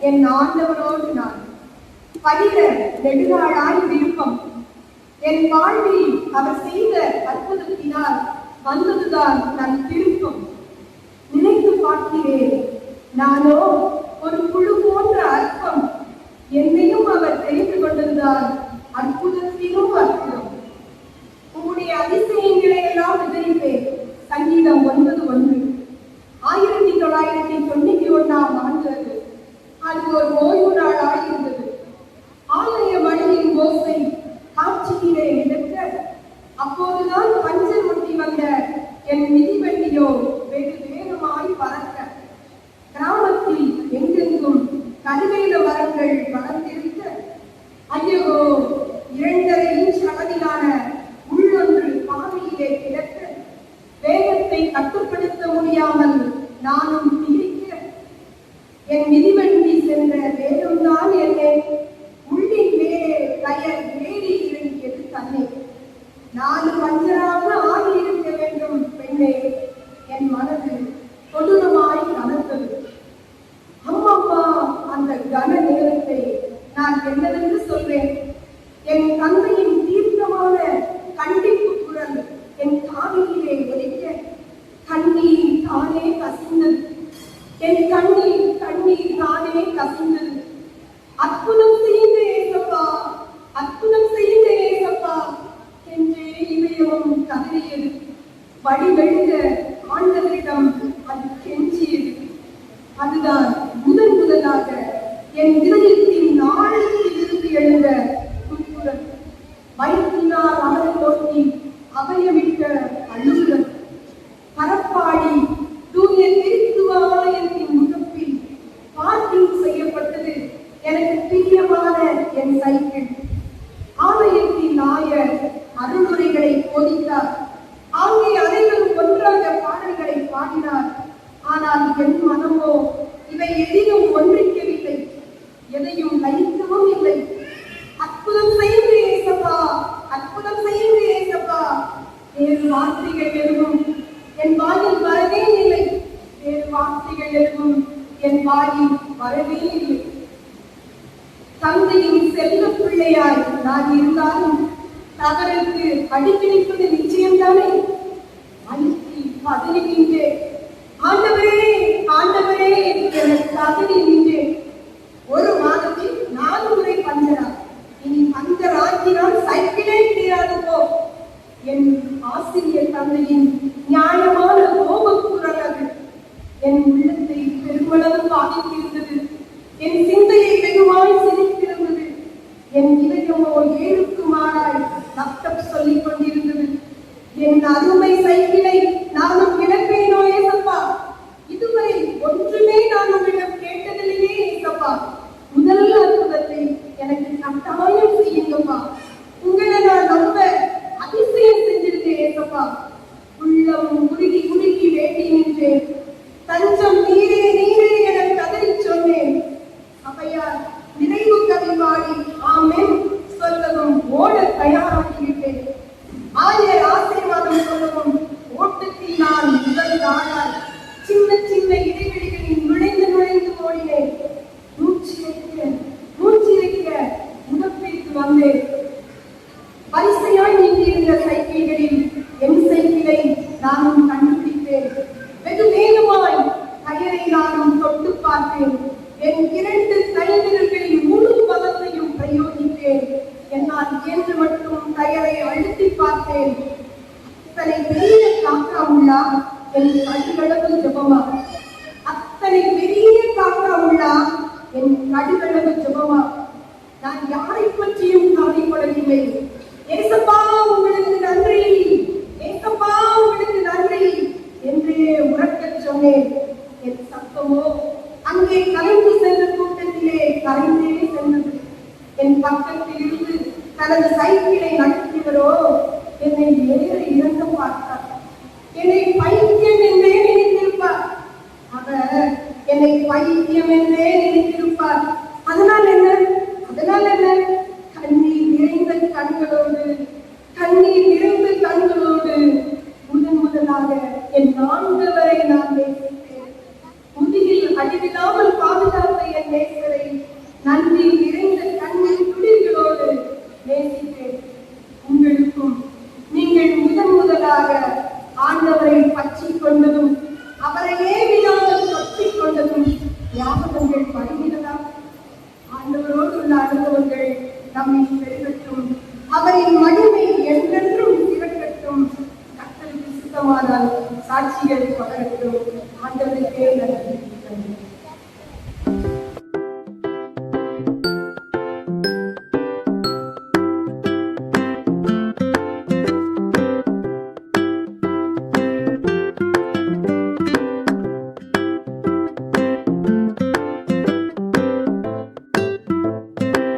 என் ஆண்டவரோடு நான். பகிர நெடுநாளாய் விருப்பம். என் வாழ்வில் அவர் செய்த அற்புதத்தினால் வந்ததுதான் நன் திருப்பம். நினைத்து பார்க்கிறேன் நானோ ஒரு புழு போன்ற அற்பம். என்னையும் அவர் தெரிந்து கொண்டதுதான் அற்புதத்திலும் அற்புதம் உங்களுடைய அதிசயங்களை எல்லாம் விவரிப்பேன். சங்கீதம் ஒன்பது ஒன்று. ஆயிரத்தி தொள்ளாயிரத்தி தொண்ணூத்தி ஒண்ணாம் ஆண்டு அது. ஒரு ஓய்வு நாளாய் இருந்தது ஆலய மணியின் ஓசை காட்சியிலே நிற்க அப்போதுதான் பஞ்சர் ஒட்டி வந்த என் மிதிவண்டியோ வெகு வேகமாய் பறக்க கிராமத்தில் எங்கெங்கும் கருவேல மரங்கள் வளர்ந்திருக்க ஐயோ இரண்டரை இன்ச் அளவிலான உள்ளொன்று பாதையிலே கிடக்க வேகத்தை கட்டுப்படுத்த முடியாமல் நானும் திகைக்க என் மிதிவண்டி நாலு பஞ்சராக ஆகி இருக்க வேண்டும் பெண்ணே. என் மனது கொடூரமாய் கனத்தது அம்மம்மா அந்த கன நேரத்தை நான் என்னவென்று சொல்வேன் என் தந்தையின் தீர்க்கமான கண்டிப்பு குரல் என் காவிலே ஒலிக்க கண்ணீர் தானே கசிந்தது என் கண்ணீர் கண்ணீர் தானே கசிந்தது அற்புதம் செய்த ஏசப்பா அற்புதம் செய்த ஏசப்பா என்றே இதயமும் கதறியது வடிவெழுத ஆண்டவரிடம் அது கெஞ்சியது. அதுதான் முதன் முதலாக என் இதயத்தின் நாளத்தில் இருந்து எழுந்த துப்புரல் வயிற்றினால் அவரை நோக்கி அபயமிட்ட அழுகுதல். பரப்பாடி தூய திருத்துவ ஆலயத்தின் முகப்பில் பார்க்கிங் செய்யப்பட்டது எனக்கு பிரியமான என் சைக்கிள். எதிலும் ஒன்றிக்கவில்லை. எதையும் லயிக்கவும் இல்லை. அற்புதம் செய்யுங்க ஏசப்பா அற்புதம் செய்யுங்க ஏசப்பா. வேறு வார்த்தைகள் எதுவும் என் வாயில் வரவே இல்லை. வேறு வார்த்தைகள் எதுவும் என் வாயில் வரவே இல்லை. தந்தையின் செல்ல பிள்ளையாய் நான் இருந்தாலும் தவறுக்கு அடிப்பிடிப்பது நிச்சயம்தானே? அழுத்தி பதறி நின்றேன் ஆண்டவரே ஆண்டவரே என நின்றேன் ஒரு மாதத்தில் நாலு முறை பஞ்சரா. இனி பஞ்சர் ஆக்கினால் சைக்கிளே கிடையாது போ. என் ஆசிரியர் தந்தையின் நியாயமான 他们 என் சத்தமோ? அங்கே கலைந்து சென்ற கூட்டத்திலே கலைந்தே சென்றது. என் பக்கத்தில் இருந்து தனது சைக்கிளை நடத்தியவரோ என்னை வேறு இறந்து பார்த்தார். என்னை பைத்தியம் என்றே நினைத்திருப்பார். அவர் என்னை பைத்தியம் என்றே நினைத்திருப்பார். அதனால் என்ன? அதனால் என்ன? கண்ணீர் நிறைந்த கண்களோடு கண்ணீர் நிறைந்த கண்களோடு முதன் முதலாக என் ஆண்டவரை நான் பேசினேன். அடிவிடாமல் பாதுகாத்த என் நேசரை நன்றி நிறைந்த கண்ணில் துளிர்களோடு நேசித்தேன் உங்களுக்கும் நீங்கள் முதன் முதலாக ஆண்டவரை பற்றி கொண்டதும் அவரையே விடாமல் பற்றிக் கொண்டதும் ஞாபகங்கள் வருகிறதா ஆண்டவரோடு உள்ள அனுபவங்கள் நம்மை பெருகட்டும் அவரின் மகிமை என்றென்றும் திரட்டட்டும் கத்தலுக்கு சுத்தமானால் சாட்சிகள் பகரட்டும்